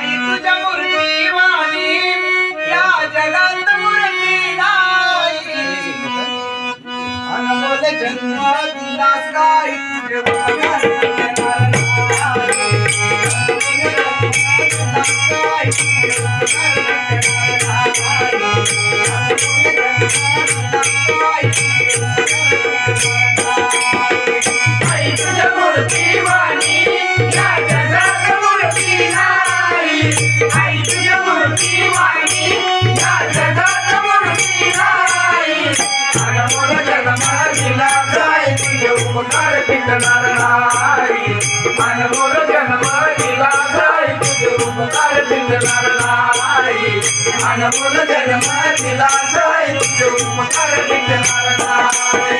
नाही तुझ्या मूर्ती वाणी या जगात मूर्ती नाही. जन्मात दासकारी आई तुझ्या मूर्ती वाणी या I'm gonna get my life, I'm gonna get my life.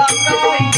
I'm